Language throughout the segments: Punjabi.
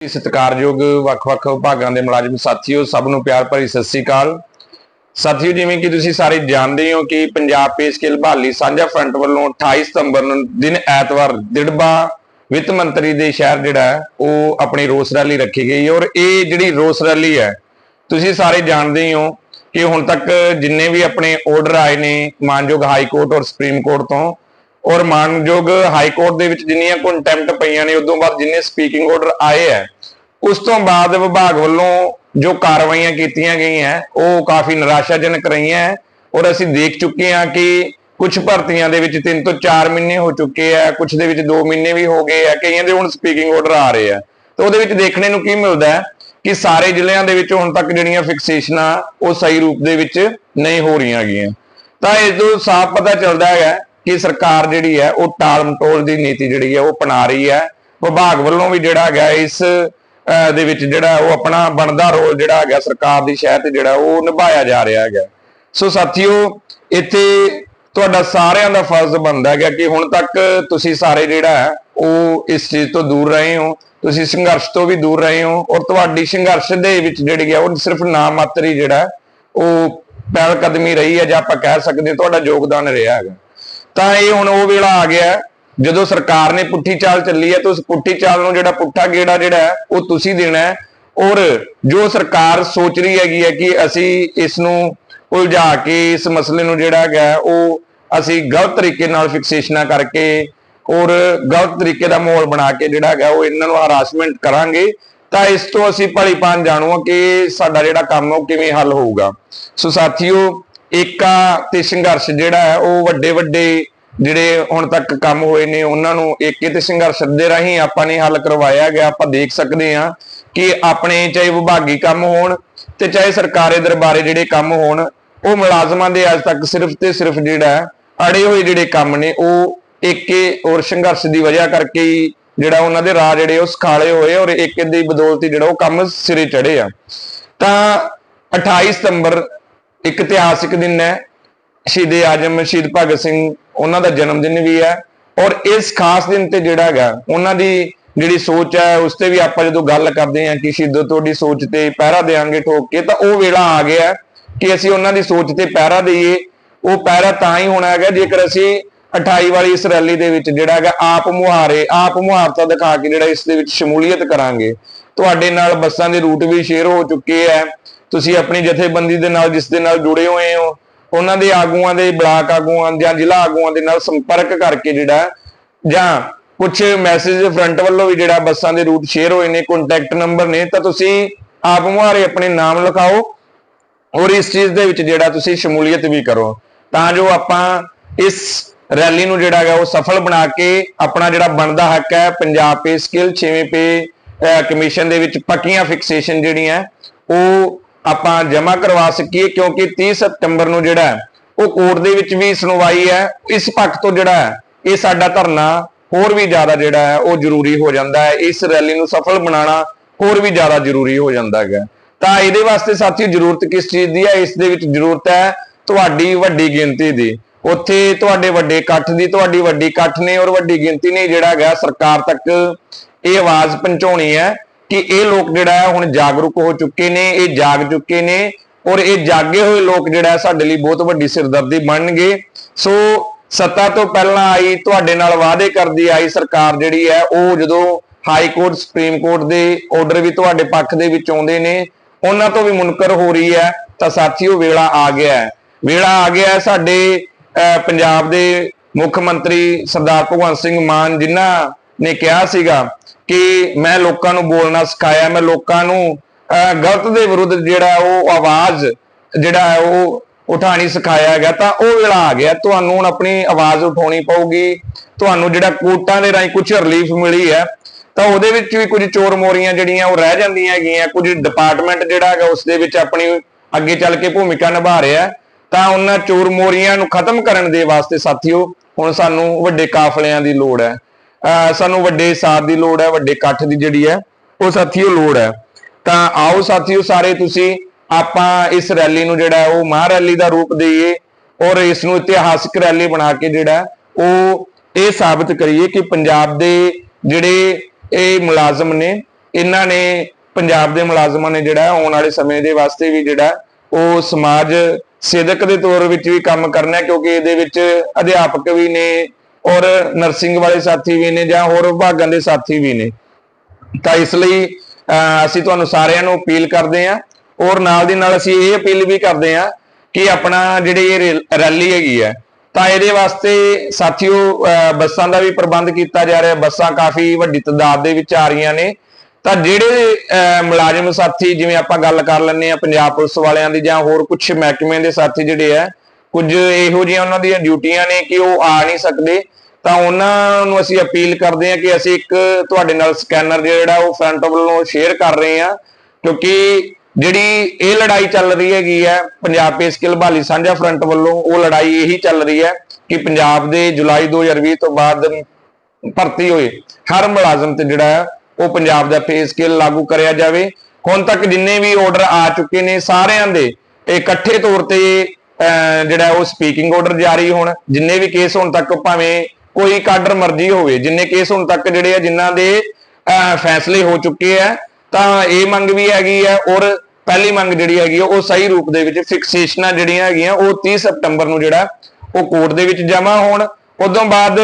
ਸਤਿਕਾਰਯੋਗ ਵੱਖ-ਵੱਖ ਵਿਭਾਗਾਂ ਦੇ ਮੁਲਾਜ਼ਮ ਸਾਥੀਓ ਸਭ ਨੂੰ ਪਿਆਰ ਭਰੀ ਸਤਿ ਸ੍ਰੀ ਅਕਾਲ। ਸਾਥੀਓ ਜਿਵੇਂ ਕਿ ਤੁਸੀਂ ਸਾਰੇ ਜਾਣਦੇ ਹੋ ਕਿ ਪੰਜਾਬ ਪੇ ਬਹਾਲੀ ਸਾਂਝਾ ਫਰੰਟ ਵੱਲੋਂ 28 ਸਤੰਬਰ ਨੂੰ ਦਿਨ ਐਤਵਾਰ ਦਿੜਬਾ ਵਿੱਤ ਮੰਤਰੀ ਦੇ ਸ਼ਹਿਰ ਜਿਹੜਾ ਹੈ, ਉਹ ਆਪਣੀ ਰੋਸ ਰੈਲੀ ਰੱਖੀ ਗਈ ਔਰ ਇਹ ਜਿਹੜੀ ਰੋਸ ਰੈਲੀ ਹੈ ਤੁਸੀਂ ਸਾਰੇ ਜਾਣਦੇ ਹੀ ਹੋ ਕਿ ਹੁਣ ਤੱਕ ਜਿੰਨੇ ਵੀ ਆਪਣੇ ਆਰਡਰ ਆਏ ਨੇ ਮਾਨਯੋਗ ਹਾਈ ਕੋਰਟ ਔਰ ਸੁਪਰੀਮ ਕੋਰਟ ਤੋਂ ਔਰ ਮਾਨਯੋਗ ਹਾਈ ਕੋਰਟ ਦੇ ਵਿੱਚ ਜਿੰਨੀਆਂ ਕੰਟੈਂਪਟ ਪਈਆਂ ਨੇ, ਉਦੋਂ ਬਾਅਦ ਜਿੰਨੇ ਸਪੀਕਿੰਗ ਆਰਡਰ ਆਏ ਹੈ, ਉਸ ਤੋਂ ਬਾਅਦ ਵਿਭਾਗ ਵੱਲੋਂ ਜੋ ਕਾਰਵਾਈਆਂ ਕੀਤੀਆਂ ਗਈਆਂ, ਉਹ ਕਾਫੀ ਨਿਰਾਸ਼ਾਜਨਕ ਰਹੀਆਂ ਹੈ ਔਰ ਅਸੀਂ ਦੇਖ ਚੁੱਕੇ ਹਾਂ ਕਿ ਕੁਝ ਭਰਤੀਆਂ ਦੇ ਵਿੱਚ 3 ਤੋਂ 4 ਮਹੀਨੇ ਹੋ ਚੁੱਕੇ ਆ ਕੁਝ ਦੇ ਵਿੱਚ 2 ਮਹੀਨੇ ਵੀ ਹੋ ਗਏ ਆ ਕਈਆਂ ਦੇ ਹੁਣ ਸਪੀਕਿੰਗ ਆਰਡਰ ਆ ਰਹੇ ਆ ਤਾਂ ਉਹਦੇ ਵਿੱਚ ਦੇਖਣੇ ਨੂੰ ਕੀ ਮਿਲਦਾ ਹੈ ਕਿ ਸਾਰੇ ਜ਼ਿਲ੍ਹਿਆਂ ਦੇ ਵਿੱਚ ਹੁਣ ਤੱਕ ਜਿਹੜੀਆਂ ਫਿਕਸੇਸ਼ਨਾਂ ਉਹ ਸਹੀ ਰੂਪ ਦੇ ਵਿੱਚ ਨਹੀਂ ਹੋ ਰਹੀਆਂ ਗਈਆਂ। ਤਾਂ ਇਸ ਤੋਂ ਸਾਫ਼ ਪਤਾ ਚੱਲਦਾ ਹੈ ਕਿ ਸਰਕਾਰ ਜਿਹੜੀ ਹੈ, ਉਹ ਟਾਲ ਮਟੋਲ ਦੀ ਨੀਤੀ ਜਿਹੜੀ ਹੈ, ਉਹ ਅਪਣਾ ਰਹੀ ਹੈ। ਵਿਭਾਗ ਵੱਲੋਂ ਵੀ ਜਿਹੜਾ ਹੈਗਾ, ਇਸ ਦੇ ਵਿੱਚ ਜਿਹੜਾ ਉਹ ਆਪਣਾ ਬਣਦਾ ਰੋਲ ਜਿਹੜਾ ਹੈਗਾ, ਸਰਕਾਰ ਦੀ ਸ਼ਹਿ ਤੇ ਜਿਹੜਾ, ਉਹ ਨਿਭਾਇਆ ਜਾ ਰਿਹਾ ਹੈਗਾ। ਸੋ ਸਾਥੀਓ, ਇੱਥੇ ਤੁਹਾਡਾ ਸਾਰਿਆਂ ਦਾ ਫਰਜ਼ ਬਣਦਾ ਹੈਗਾ ਕਿ ਹੁਣ ਤੱਕ ਤੁਸੀਂ ਸਾਰੇ ਜਿਹੜਾ ਹੈ, ਉਹ ਇਸ ਚੀਜ਼ ਤੋਂ ਦੂਰ ਰਹੇ ਹੋ। ਤੁਸੀਂ ਸੰਘਰਸ਼ ਤੋਂ ਵੀ ਦੂਰ ਰਹੇ ਹੋ ਔਰ ਤੁਹਾਡੀ ਸੰਘਰਸ਼ ਦੇ ਵਿੱਚ ਜਿਹੜੀ ਹੈ, ਉਹ ਸਿਰਫ ਨਾਮ ਮਾਤਰ ਹੀ ਜਿਹੜਾ, ਉਹ ਪਹਿਲ ਕਦਮੀ ਰਹੀ ਹੈ ਜਾਂ ਆਪਾਂ ਕਹਿ ਸਕਦੇ ਹਾਂ, ਤੁਹਾਡਾ ਯੋਗਦਾਨ ਰਿਹਾ ਹੈਗਾ। ਤਾਂ ਇਹ ਹੁਣ ਉਹ ਵੇਲਾ ਆ ਗਿਆ ਜਦੋਂ ਸਰਕਾਰ ਨੇ ਪੁੱਠੀ ਚਾਲ ਚੱਲੀ ਹੈ, ਤਾਂ ਉਸ ਪੁੱਠੀ ਚਾਲ ਨੂੰ ਜਿਹੜਾ ਪੁੱਠਾ ਗੇੜਾ ਜਿਹੜਾ ਉਹ ਤੁਸੀਂ ਦੇਣਾ ਹੈ। ਔਰ ਜੋ ਸਰਕਾਰ ਸੋਚ ਰਹੀ ਹੈਗੀ ਹੈ ਕਿ ਅਸੀਂ ਇਸ ਨੂੰ ਉਲਝਾ ਕੇ, ਇਸ ਮਸਲੇ ਨੂੰ ਜਿਹੜਾ ਹੈਗਾ ਉਹ ਅਸੀਂ ਗਲਤ ਤਰੀਕੇ ਨਾਲ ਫਿਕਸੇਸ਼ਨਾਂ ਕਰਕੇ ਔਰ ਗਲਤ ਤਰੀਕੇ ਦਾ ਮਾਹੌਲ ਬਣਾ ਕੇ ਜਿਹੜਾ ਹੈਗਾ, ਉਹ ਇਹਨਾਂ ਨੂੰ ਹਰਾਸਮੈਂਟ ਕਰਾਂਗੇ। ਤਾਂ ਇਸ ਤੋਂ ਅਸੀਂ ਭਲੀ ਪਾਣ ਜਾਣੂ ਕਿ ਸਾਡਾ ਜਿਹੜਾ ਕੰਮ ਉਹ ਕਿਵੇਂ ਹੱਲ ਹੋਊਗਾ। ਸੋ ਸਾਥੀਓ ਏਕਾ ਤੇ ਸੰਘਰਸ਼ ਜਿਹੜਾ ਹੈ, ਉਹ ਵੱਡੇ ਵੱਡੇ ਜਿਹੜੇ ਹੁਣ ਤੱਕ ਕੰਮ ਹੋਏ ਨੇ, ਉਹਨਾਂ ਨੂੰ ਏਕੇ ਤੇ ਸੰਘਰਸ਼ ਦੇ ਰਾਹੀਂ ਆਪਾਂ ਨੇ ਹੱਲ ਕਰਵਾਇਆ ਗਿਆ। ਆਪਾਂ ਦੇਖ ਸਕਦੇ ਹਾਂ ਕਿ ਆਪਣੇ ਚਾਹੇ ਵਿਭਾਗੀ ਕੰਮ ਹੋਣ ਤੇ ਚਾਹੇ ਸਰਕਾਰੀ ਦਰਬਾਰੇ ਜਿਹੜੇ ਕੰਮ ਹੋਣ, ਉਹ ਮੁਲਾਜ਼ਮਾਂ ਦੇ ਅੱਜ ਤੱਕ ਸਿਰਫ ਤੇ ਸਿਰਫ ਜਿਹੜਾ ਅੜੇ ਹੋਏ ਜਿਹੜੇ ਕੰਮ ਨੇ, ਉਹ ਏਕੇ ਔਰ ਸੰਘਰਸ਼ ਦੀ ਵਜ੍ਹਾ ਕਰਕੇ ਹੀ ਜਿਹੜਾ ਉਹਨਾਂ ਦੇ ਰਾਹ ਜਿਹੜੇ ਉਹ ਸਖਾਲੇ ਹੋਏ ਔਰ ਏਕੇ ਦੀ ਬਦੌਲਤ ਜਿਹੜਾ ਉਹ ਕੰਮ ਸਿਰੇ ਚੜੇ ਆ। ਤਾਂ 28 ਸਤੰਬਰ ਇੱਕ ਇਤਿਹਾਸਿਕ ਦਿਨ ਹੈ। ਸ਼ਹੀਦ ਆਜਮ, ਸ਼ਹੀਦ ਭਗਤ ਸਿੰਘ, ਉਹਨਾਂ ਦਾ ਜਨਮ ਦਿਨ ਵੀ ਹੈ। ਔਰ ਇਸ ਖਾਸ ਦਿਨ ਤੇ ਜਿਹੜਾ ਹੈਗਾ, ਉਹਨਾਂ ਦੀ ਜਿਹੜੀ ਸੋਚ ਹੈ, ਉਸ ਤੇ ਵੀ ਆਪਾਂ ਜਦੋਂ ਗੱਲ ਕਰਦੇ ਹਾਂ ਕਿ ਸ਼ਹੀਦੋ ਤੁਹਾਡੀ ਸੋਚ ਤੇ ਪਹਿਰਾ ਦੇਾਂਗੇ ਠੋਕ ਕੇ, ਤਾਂ ਉਹ ਵੇਲਾ ਆ ਗਿਆ ਕਿ ਅਸੀਂ ਉਹਨਾਂ ਦੀ ਸੋਚ ਤੇ ਪਹਿਰਾ ਦਈਏ। ਉਹ ਪਹਿਰਾ ਤਾਂ ਹੀ ਹੋਣਾ ਹੈਗਾ, ਜੇਕਰ ਅਸੀਂ 28 ਵਾਲੀ ਇਸ ਰੈਲੀ ਦੇ ਵਿੱਚ ਜਿਹੜਾ ਹੈਗਾ ਆਪ ਮੁਹਾਰੇ, ਆਪ ਮੁਹਾਰਤਾ ਦਿਖਾ ਕੇ ਜਿਹੜਾ ਇਸ ਦੇ ਵਿੱਚ ਸ਼ਮੂਲੀਅਤ ਕਰਾਂਗੇ। ਤੁਹਾਡੇ ਨਾਲ ਬੱਸਾਂ ਦੇ ਰੂਟ ਵੀ ਸ਼ੇਅਰ ਹੋ ਚੁੱਕੇ ਹੈ। ਤੁਸੀਂ ਆਪਣੀ ਜਥੇਬੰਦੀ ਦੇ ਨਾਲ, ਜਿਸ ਦੇ ਨਾਲ ਜੁੜੇ ਹੋਏ ਹੋ, ਉਹਨਾਂ ਦੇ ਆਗੂਆਂ ਦੇ ਬਲਾਕ ਆਗੂਆਂ ਜਾਂ ਜ਼ਿਲ੍ਹਾ ਆਗੂਆਂ ਦੇ ਨਾਲ ਸੰਪਰਕ ਕਰਕੇ ਜਿਹੜਾ, ਜਾਂ ਕੁਝ ਮੈਸੇਜ ਫਰੰਟ ਵੱਲੋਂ ਵੀ ਜਿਹੜਾ ਬੱਸਾਂ ਦੇ ਰੂਟ ਸ਼ੇਅਰ ਹੋਏ ਨੇ ਕੰਟੈਕਟ ਨੰਬਰ ਨੇ, ਤਾਂ ਤੁਸੀਂ ਆਪ ਮੁਹਾਰੇ ਆਪਣੇ ਨਾਮ ਲਿਖਾਓ ਔਰ ਇਸ ਚੀਜ਼ ਦੇ ਵਿੱਚ ਜਿਹੜਾ ਤੁਸੀਂ ਸ਼ਮੂਲੀਅਤ ਵੀ ਕਰੋ। ਤਾਂ ਜੋ ਆਪਾਂ ਇਸ ਰੈਲੀ ਨੂੰ ਜਿਹੜਾ ਹੈਗਾ ਉਹ ਸਫਲ ਬਣਾ ਕੇ ਆਪਣਾ ਜਿਹੜਾ ਬਣਦਾ ਹੱਕ ਹੈ, ਪੰਜਾਬ ਪੇ ਸਕਿੱਲ 6ਵੇਂ ਪੇ ਕਮਿਸ਼ਨ ਦੇ ਵਿੱਚ ਪੱਕੀਆਂ ਫਿਕਸੇਸ਼ਨ ਜਿਹੜੀਆਂ, ਉਹ ਆਪਾਂ ਜਮ੍ਹਾਂ ਕਰਵਾ ਸਕੀਏ ਕਿਉਂਕਿ 30 ਸਤੰਬਰ ਨੂੰ ਜਿਹੜਾ ਹੈ, ਉਹ ਕੋਰਟ ਦੇ ਵਿੱਚ ਵੀ ਸੁਣਵਾਈ ਹੈ ਇਸ ਪੱਖ ਤੋਂ ਜਿਹੜਾ ਹੈ, ਇਹ ਸਾਡਾ ਧਰਨਾ ਹੋਰ ਵੀ ਜ਼ਿਆਦਾ ਜਿਹੜਾ ਹੈ ਉਹ ਜ਼ਰੂਰੀ ਹੋ ਜਾਂਦਾ ਹੈ ਇਸ ਰੈਲੀ ਨੂੰ ਸਫਲ ਬਣਾਉਣਾ ਹੋਰ ਵੀ ਜ਼ਿਆਦਾ ਜ਼ਰੂਰੀ ਹੋ ਜਾਂਦਾ ਹੈਗਾ। ਤਾਂ ਇਹਦੇ ਵਾਸਤੇ ਸਾਥੀਓ ਜ਼ਰੂਰਤ ਕਿਸ ਚੀਜ਼ ਦੀ ਹੈ? ਇਸ ਦੇ ਵਿੱਚ ਜ਼ਰੂਰਤ ਹੈ ਤੁਹਾਡੀ ਵੱਡੀ ਗਿਣਤੀ ਦੀ। ਉੱਥੇ ਤੁਹਾਡੇ ਵੱਡੇ ਇਕੱਠ ਦੀ ਤੁਹਾਡੀ ਵੱਡੀ ਇਕੱਠ ਨੇ ਔਰ ਵੱਡੀ ਗਿਣਤੀ ਨੇ ਜਿਹੜਾ ਹੈਗਾ ਸਰਕਾਰ ਤੱਕ ਇਹ ਆਵਾਜ਼ ਪਹੁੰਚਾਉਣੀ ਹੈ ਕਿ ਇਹ ਲੋਕ ਜਿਹੜਾ ਹੈ ਹੁਣ ਜਾਗਰੂਕ ਹੋ ਚੁੱਕੇ ਨੇ, ਇਹ ਜਾਗ ਚੁੱਕੇ ਨੇ ਔਰ ਇਹ ਜਾਗੇ ਹੋਏ ਲੋਕ ਜਿਹੜਾ ਸਾਡੇ ਲਈ ਬਹੁਤ ਵੱਡੀ ਸਿਰਦਰਦੀ ਬਣਨਗੇ। ਸੋ ਸੱਤਾ ਤੋਂ ਪਹਿਲਾਂ ਆਈ, ਤੁਹਾਡੇ ਨਾਲ ਵਾਅਦੇ ਕਰਦੀ ਆਈ ਸਰਕਾਰ ਜਿਹੜੀ ਹੈ, ਉਹ ਜਦੋਂ ਹਾਈ ਕੋਰਟ, ਸੁਪਰੀਮ ਕੋਰਟ ਦੇ ਆਰਡਰ ਵੀ ਤੁਹਾਡੇ ਪੱਖ ਦੇ ਵਿੱਚ ਆਉਂਦੇ ਨੇ, ਉਹਨਾਂ ਤੋਂ ਵੀ ਮੁਨਕਰ ਹੋ ਰਹੀ ਹੈ, ਤਾਂ ਸਾਥੀਓ ਵੇਲਾ ਆ ਗਿਆ ਹੈ। ਵੇਲਾ ਆ ਗਿਆ ਹੈ ਸਾਡੇ ਪੰਜਾਬ ਦੇ ਮੁੱਖ ਮੰਤਰੀ ਸਰਦਾਰ ਭਗਵੰਤ ਸਿੰਘ ਮਾਨ ਜਿਨ੍ਹਾਂ ਨੇ ਕਿਹਾ ਸੀਗਾ ਕਿ ਮੈਂ ਲੋਕਾਂ ਨੂੰ ਬੋਲਣਾ ਸਿਖਾਇਆ ਮੈਂ ਲੋਕਾਂ ਨੂੰ ਅਹ, ਗਲਤ ਦੇ ਵਿਰੁੱਧ ਜਿਹੜਾ ਉਹ ਆਵਾਜ਼ ਜਿਹੜਾ ਹੈ ਉਹ ਉਠਾਣੀ ਸਿਖਾਇਆ ਹੈਗਾ ਤਾਂ ਉਹ ਵੇਲਾ ਆ ਗਿਆ ਤੁਹਾਨੂੰ ਹੁਣ ਆਪਣੀ ਆਵਾਜ਼ ਉਠਾਉਣੀ ਪਊਗੀ ਤੁਹਾਨੂੰ ਜਿਹੜਾ ਕੋਟਾਂ ਦੇ ਰਾਹੀਂ ਕੁਝ ਰਿਲੀਫ ਮਿਲੀ ਹੈ ਤਾਂ ਉਹਦੇ ਵਿੱਚ ਵੀ ਕੁਝ ਚੋਰ ਮੋਰੀਆਂ ਜਿਹੜੀਆਂ ਉਹ ਰਹਿ ਜਾਂਦੀਆਂ ਹੈਗੀਆਂ ਕੁਝ ਡਿਪਾਰਟਮੈਂਟ ਜਿਹੜਾ ਹੈਗਾ ਉਸ ਦੇ ਵਿੱਚ ਆਪਣੀ ਅੱਗੇ ਚੱਲ ਕੇ ਭੂਮਿਕਾ ਨਿਭਾ ਰਿਹਾ ਹੈ। ਤਾਂ ਉਹਨਾਂ ਚੋਰ ਮੋਰੀਆਂ ਨੂੰ ਖਤਮ ਕਰਨ ਦੇ ਵਾਸਤੇ ਸਾਥੀਓ ਹੁਣ ਸਾਨੂੰ ਵੱਡੇ ਕਾਫਲਿਆਂ ਦੀ ਲੋੜ ਹੈ ਸਾਨੂੰ ਵੱਡੇ ਸਾਥ ਦੀ ਲੋੜ ਹੈ, ਵੱਡੇ ਇਕੱਠ ਦੀ ਜਿਹੜੀ ਹੈ, ਉਹ ਸਾਥੀਓ ਲੋੜ ਹੈ। ਤਾਂ ਆਓ ਸਾਥੀਓ ਸਾਰੇ ਤੁਸੀਂ ਆਪਾਂ ਇਸ ਰੈਲੀ ਨੂੰ ਜਿਹੜਾ ਉਹ ਮਹਾ ਰੈਲੀ ਦਾ ਰੂਪ ਦੇਈਏ ਔਰ ਇਸ ਨੂੰ ਇਤਿਹਾਸਕ ਰੈਲੀ ਬਣਾ ਕੇ ਜਿਹੜਾ ਉਹ ਇਹ ਸਾਬਤ ਕਰੀਏ ਕਿ ਪੰਜਾਬ ਦੇ ਜਿਹੜੇ ਇਹ ਮੁਲਾਜ਼ਮ ਨੇ, ਇਹਨਾਂ ਨੇ ਪੰਜਾਬ ਦੇ ਮੁਲਾਜ਼ਮਾਂ ਨੇ ਜਿਹੜਾ ਆਉਣ ਵਾਲੇ ਸਮੇਂ ਦੇ ਵਾਸਤੇ ਵੀ ਜਿਹੜਾ ਉਹ ਸਮਾਜ ਸੇਵਕ ਦੇ ਤੌਰ ਵਿੱਚ ਵੀ ਕੰਮ ਕਰਨਾ ਕਿਉਂਕਿ ਇਹਦੇ ਵਿੱਚ ਅਧਿਆਪਕ ਵੀ ਨੇ ਔਰ ਨਰਸਿੰਗ ਵਾਲੇ ਸਾਥੀ ਵੀ ਨੇ ਜਾਂ ਹੋਰ ਵਿਭਾਗਾਂ ਦੇ ਸਾਥੀ ਵੀ ਨੇ। ਤਾਂ ਇਸ ਲਈ ਅਹ, ਅਸੀਂ ਤੁਹਾਨੂੰ ਸਾਰਿਆਂ ਨੂੰ ਅਪੀਲ ਕਰਦੇ ਹਾਂ ਔਰ ਨਾਲ ਦੀ ਨਾਲ ਅਸੀਂ ਇਹ ਅਪੀਲ ਵੀ ਕਰਦੇ ਹਾਂ ਕਿ ਆਪਣਾ ਜਿਹੜੀ ਇਹ ਰੈਲੀ ਹੈਗੀ ਹੈ ਤਾਂ ਇਹਦੇ ਵਾਸਤੇ ਸਾਥੀਓ ਅਹ, ਬੱਸਾਂ ਦਾ ਵੀ ਪ੍ਰਬੰਧ ਕੀਤਾ ਜਾ ਰਿਹਾ। ਬੱਸਾਂ ਕਾਫੀ ਵੱਡੀ ਤਾਦਾਦ ਦੇ ਵਿੱਚ ਆ ਰਹੀਆਂ ਨੇ। ਤਾਂ ਜਿਹੜੇ ਅਹ, ਮੁਲਾਜ਼ਮ ਸਾਥੀ ਜਿਵੇਂ ਆਪਾਂ ਗੱਲ ਕਰ ਲੈਂਦੇ ਆ ਪੰਜਾਬ ਪੁਲਿਸ ਵਾਲਿਆਂ ਦੀ ਜਾਂ ਹੋਰ ਕੁਝ ਮਹਿਕਮੇ ਦੇ ਸਾਥੀ ਜਿਹੜੇ ਆ ਕੁਝ ਇਹੋ ਜਿਹੀਆਂ ਉਹਨਾਂ ਦੀਆਂ ਡਿਊਟੀਆਂ ਨੇ ਕਿ ਉਹ ਆ ਨਹੀਂ ਸਕਦੇ। ਤਾਂ ਉਹਨਾਂ ਨੂੰ ਅਸੀਂ ਅਪੀਲ ਕਰਦੇ ਹਾਂ ਕਿ ਅਸੀਂ ਇੱਕ ਤੁਹਾਡੇ ਨਾਲ ਸਕੈਨਰ ਜਿਹੜਾ ਉਹ ਫਰੰਟ ਵੱਲੋਂ ਸ਼ੇਅਰ ਕਰ ਰਹੇ ਹਾਂ। ਕਿਉਂਕਿ ਜਿਹੜੀ ਇਹ ਲੜਾਈ ਚੱਲ ਰਹੀ ਹੈਗੀ ਹੈ, ਪੰਜਾਬ ਪੇ ਸਕਿੱਲ ਬਹਾਲੀ ਸਾਂਝਾ ਫਰੰਟ ਵੱਲੋਂ ਉਹ ਲੜਾਈ ਇਹੀ ਚੱਲ ਰਹੀ ਹੈ ਕਿ ਪੰਜਾਬ ਦੇ ਜੁਲਾਈ 2020 ਤੋਂ ਬਾਅਦ ਭਰਤੀ ਹੋਏ ਹਰ ਮੁਲਾਜ਼ਮ ਤੇ ਜਿਹੜਾ ਹੈ, ਉਹ ਪੰਜਾਬ ਦਾ ਪੇ ਸਕੇਲ ਲਾਗੂ ਕਰਿਆ ਜਾਵੇ। ਹੁਣ ਤੱਕ ਜਿੰਨੇ ਵੀ ਆਰਡਰ ਆ ਚੁੱਕੇ ਨੇ, ਸਾਰਿਆਂ ਦੇ ਇਕੱਠੇ ਤੌਰ ਤੇ ਜਿਹੜਾ ਉਹ ਸਪੀਕਿੰਗ ਆਰਡਰ ਜਾਰੀ ਹੋਣ ਜਿੰਨੇ ਵੀ ਕੇਸ ਹੁਣ ਤੱਕ ਭਾਵੇਂ ਕੋਈ ਕਾਡਰ ਮਰਜ਼ੀ ਹੋਵੇ ਜਿੰਨੇ ਕੇਸ ਹੁਣ ਤੱਕ ਜਿਹੜੇ ਆ ਜਿਨ੍ਹਾਂ ਦੇ ਫੈਸਲੇ ਹੋ ਚੁੱਕੇ ਆ ਤਾਂ ਇਹ ਮੰਗ ਵੀ ਹੈਗੀ ਆ ਔਰ ਪਹਿਲੀ ਮੰਗ ਜਿਹੜੀ ਹੈਗੀ ਆ, ਉਹ ਸਹੀ ਰੂਪ ਦੇ ਵਿੱਚ ਫਿਕਸੇਸ਼ਨਾਂ ਜਿਹੜੀਆਂ ਹੈਗੀਆਂ ਉਹ 30 ਸਤੰਬਰ ਨੂੰ ਜਿਹੜਾ ਉਹ ਕੋਰਟ ਦੇ ਵਿੱਚ ਜਮ੍ਹਾਂ ਹੋਣ। ਉਦੋਂ ਬਾਅਦ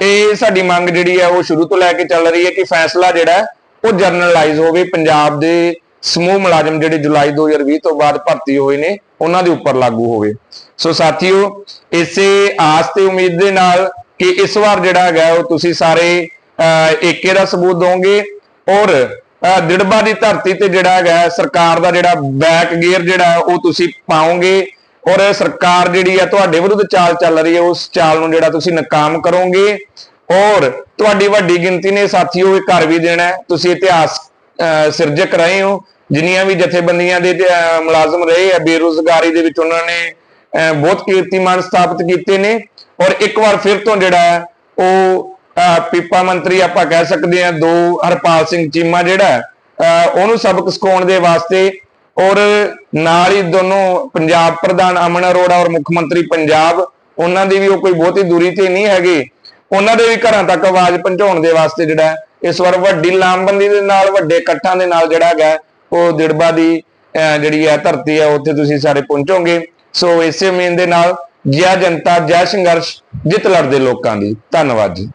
ਇਹ ਸਾਡੀ ਮੰਗ ਜਿਹੜੀ ਹੈ ਉਹ ਸ਼ੁਰੂ ਤੋਂ ਲੈ ਕੇ ਚੱਲ ਰਹੀ ਹੈ ਕਿ ਫੈਸਲਾ ਜਿਹੜਾ ਉਹ ਜਰਨਲਾਈਜ਼ ਹੋਵੇ ਪੰਜਾਬ ਦੇ ਸਮੂਹ ਮੁਲਾਜ਼ਮ ਜਿਹੜੇ ਜੁਲਾਈ 2020 ਤੋਂ ਬਾਅਦ ਭਰਤੀ ਹੋਏ ਨੇ ਉਹਨਾਂ ਦੇ ਉੱਪਰ ਲਾਗੂ ਹੋਵੇ। ਸੋ ਸਾਥੀਓ ਇਸੇ ਆਸ ਤੇ ਉਮੀਦ ਦੇ ਨਾਲ ਕਿ ਇਸ ਵਾਰ ਜਿਹੜਾ ਹੈਗਾ ਉਹ ਤੁਸੀਂ ਸਾਰੇ ਅਹ, ਏਕੇ ਦਾ ਸਬੂਤ ਦੋਗੇ ਔਰ ਦਿੜਬਾ ਦੀ ਧਰਤੀ ਤੇ ਜਿਹੜਾ ਹੈਗਾ ਸਰਕਾਰ ਦਾ ਜਿਹੜਾ ਬੈਕ ਗੇਅਰ ਜਿਹੜਾ ਉਹ ਤੁਸੀਂ ਪਾਓਗੇ ਔਰ ਸਰਕਾਰ ਜਿਹੜੀ ਹੈ ਤੁਹਾਡੇ ਵਿਰੁੱਧ ਚਾਲ ਚੱਲ ਰਹੀ ਹੈ ਉਸ ਚਾਲ ਨੂੰ ਜਿਹੜਾ ਤੁਸੀਂ ਨਾਕਾਮ ਕਰੋਗੇ ਔਰ ਤੁਹਾਡੀ ਵੱਡੀ ਗਿਣਤੀ ਨੇ ਸਾਥੀਓ ਇਹ ਘਰ ਵੀ ਦੇਣਾ ਤੁਸੀਂ ਇਤਿਹਾਸ ਅਹ, ਸਿਰਜਕ ਰਹੇ ਹੋ। ਜਿੰਨੀਆਂ ਵੀ ਜਥੇਬੰਦੀਆਂ ਦੇ ਅਹ, ਮੁਲਾਜ਼ਮ ਰਹੇ ਆ ਬੇਰੁਜ਼ਗਾਰੀ ਦੇ ਵਿੱਚ ਉਹਨਾਂ ਨੇ ਅਹ, ਬਹੁਤ ਕੀਰਤੀਮਾਨ ਸਥਾਪਿਤ ਕੀਤੇ ਨੇ। ਔਰ ਇੱਕ ਵਾਰ ਫਿਰ ਤੋਂ ਜਿਹੜਾ ਹੈ, ਉਹ ਪੀਪਾ ਮੰਤਰੀ ਆਪਾਂ ਕਹਿ ਸਕਦੇ ਹਾਂ ਦੋ ਹਰਪਾਲ ਸਿੰਘ ਚੀਮਾ ਜਿਹੜਾ ਉਹਨੂੰ ਸਬਕ ਸਿਖਾਉਣ ਦੇ ਵਾਸਤੇ ਔਰ ਨਾਲ ਹੀ ਦੋਨੋਂ ਪੰਜਾਬ ਪ੍ਰਧਾਨ ਅਮਨ ਅਰੋੜਾ ਔਰ ਮੁੱਖ ਮੰਤਰੀ ਪੰਜਾਬ ਉਹਨਾਂ ਦੀ ਵੀ ਉਹ ਕੋਈ ਬਹੁਤੀ ਦੂਰੀ ਤੇ ਨਹੀਂ ਹੈਗੇ। ਉਹਨਾਂ ਦੇ ਵੀ ਘਰਾਂ ਤੱਕ ਆਵਾਜ਼ ਪਹੁੰਚਾਉਣ ਦੇ ਵਾਸਤੇ ਜਿਹੜਾ ਇਸ ਵਾਰ ਵੱਡੀ ਲਾਮਬੰਦੀ ਦੇ ਨਾਲ ਵੱਡੇ ਇਕੱਠਾਂ ਦੇ ਨਾਲ ਜਿਹੜਾ ਹੈਗਾ ਉਹ ਦਿੜਬਾ ਦੀ ਅਹ, ਜਿਹੜੀ ਹੈ ਧਰਤੀ ਹੈ ਉੱਥੇ ਤੁਸੀਂ ਸਾਰੇ ਪਹੁੰਚੋਗੇ। ਸੋ ਇਸੇ ਉਮੀਦ ਦੇ ਨਾਲ ਜੈ ਜਨਤਾ ਜੈ ਸੰਘਰਸ਼ ਜਿੱਤ ਲੜਦੇ ਲੋਕਾਂ ਦੀ। ਧੰਨਵਾਦ ਜੀ।